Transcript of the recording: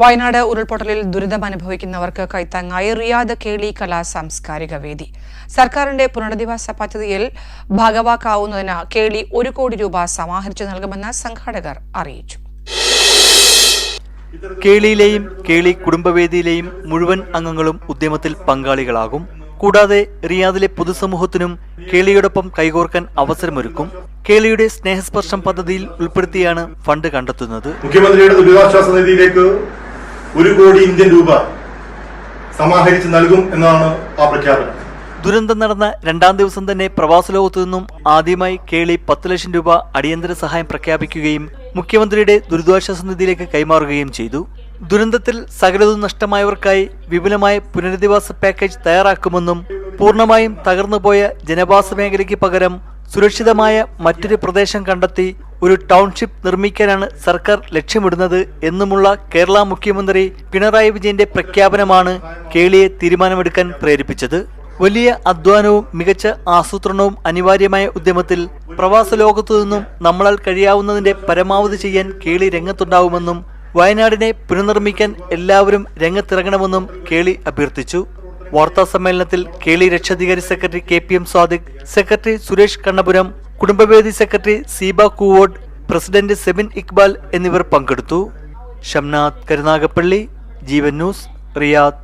വയനാട് ഉരുൾപൊട്ടലിൽ ദുരിതം അനുഭവിക്കുന്നവർക്ക് കൈത്താങ്ങായി റിയാദ് കേളി കലാ സാംസ്കാരിക വേദി. സർക്കാരിന്റെ പുനരധിവാസ പദ്ധതിയിൽ ഭാഗവാക്കാവുന്നതിന് കേളി ഒരു കോടി രൂപ സമാഹരിച്ചു നൽകുമെന്ന് സംഘാടകർ അറിയിച്ചു. കേളിയിലെയും കേളി കുടുംബവേദിയിലെയും മുഴുവൻ അംഗങ്ങളും ഉദ്യമത്തിൽ പങ്കാളികളാകും. കൂടാതെ റിയാദിലെ പൊതുസമൂഹത്തിനും കേളിയോടൊപ്പം കൈകോർക്കാൻ അവസരമൊരുക്കും. കേളിയുടെ സ്നേഹസ്പർശം പദ്ധതിയിൽ ഉൾപ്പെടുത്തിയാണ് ഫണ്ട് കണ്ടെത്തുന്നത്. മുഖ്യമന്ത്രിയുടെ ദുരിതാശ്വാസ നിധിയിലേക്ക് ഒരു കോടി ഇന്ത്യൻ രൂപ സമാഹരിച്ച് നൽകും എന്നാണ് ആ പ്രഖ്യാപനം. ദുരന്തം നടന്ന രണ്ടാം ദിവസം തന്നെ പ്രവാസ ലോകത്തു നിന്നും ആദ്യമായി കേളി പത്ത് ലക്ഷം രൂപ അടിയന്തര സഹായം പ്രഖ്യാപിക്കുകയും മുഖ്യമന്ത്രിയുടെ ദുരിതാശ്വാസ നിധിയിലേക്ക് കൈമാറുകയും ചെയ്തു. ദുരന്തത്തിൽ സകലതും നഷ്ടമായവർക്കായി വിപുലമായ പുനരധിവാസ പാക്കേജ് തയ്യാറാക്കുമെന്നും പൂർണമായും തകർന്നുപോയ ജനവാസ മേഖലയ്ക്ക് പകരം സുരക്ഷിതമായ മറ്റൊരു പ്രദേശം കണ്ടെത്തി ഒരു ടൗൺഷിപ്പ് നിർമ്മിക്കാനാണ് സർക്കാർ ലക്ഷ്യമിടുന്നത് എന്നുമുള്ള കേരള മുഖ്യമന്ത്രി പിണറായി വിജയന്റെ പ്രഖ്യാപനമാണ് കേളിയെ തീരുമാനമെടുക്കാൻ പ്രേരിപ്പിച്ചത്. വലിയ അധ്വാനവും മികച്ച ആസൂത്രണവും അനിവാര്യമായ ഉദ്യമത്തിൽ പ്രവാസ ലോകത്തു നിന്നും നമ്മളാൽ കഴിയാവുന്നതിന്റെ പരമാവധി ചെയ്യാൻ കേളി രംഗത്തുണ്ടാവുമെന്നും വയനാടിനെ പുനർനിർമ്മിക്കാൻ എല്ലാവരും രംഗത്തിറങ്ങണമെന്നും കേളി അഭ്യർത്ഥിച്ചു. വാർത്താ സമ്മേളനത്തിൽ കേളി രക്ഷാധികാരി secretary K P M Swadiq secretary Suresh Kannapuram കുടുംബവേദി secretary Seeba Koovod president Sebin Iqbal എന്നിവർ പങ്കെടുത്തു. Shamnath Karunagappally Jeevan news Riyadh.